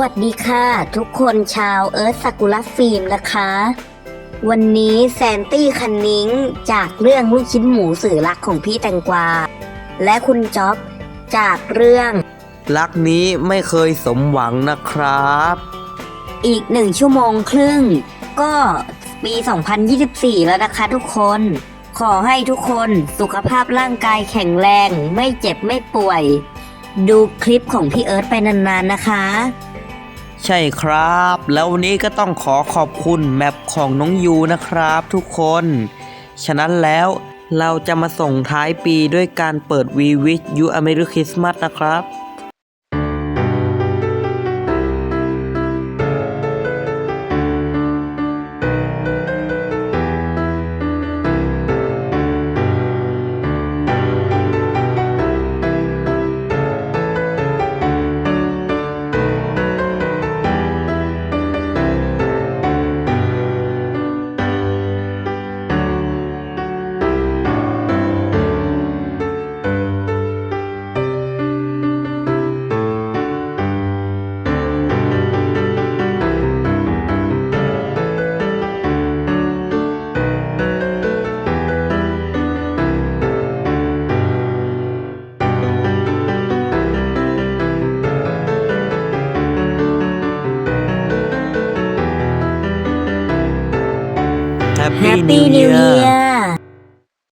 วัสดีค่ะ ทุกคนชาวเอิร์ธซากุระฟิล์มนะคะ วันนี้แซนตี้คันนิ้งจากเรื่องลูกชิ้นหมูสื่อรักของพี่แตงกวา และคุณจ๊อบจากเรื่อง รักนี้ไม่เคยสมหวังนะครับ อีกหนึ่งชั่วโมงครึ่ง ก็ปี 2024 แล้วนะคะทุกคน ขอให้ทุกคนสุขภาพร่างกายแข็งแรง ไม่เจ็บไม่ป่วย ดูคลิปของพี่เอิร์ธไปนานๆนะคะ ใช่ครับ แล้ววันนี้ก็ต้องขอขอบคุณแมปของน้องยูนะครับทุกคน ฉะนั้นแล้วเราจะมาส่งท้ายปีด้วยการเปิด We Wish You a Merry Christmas นะครับ Happy, Happy New Year!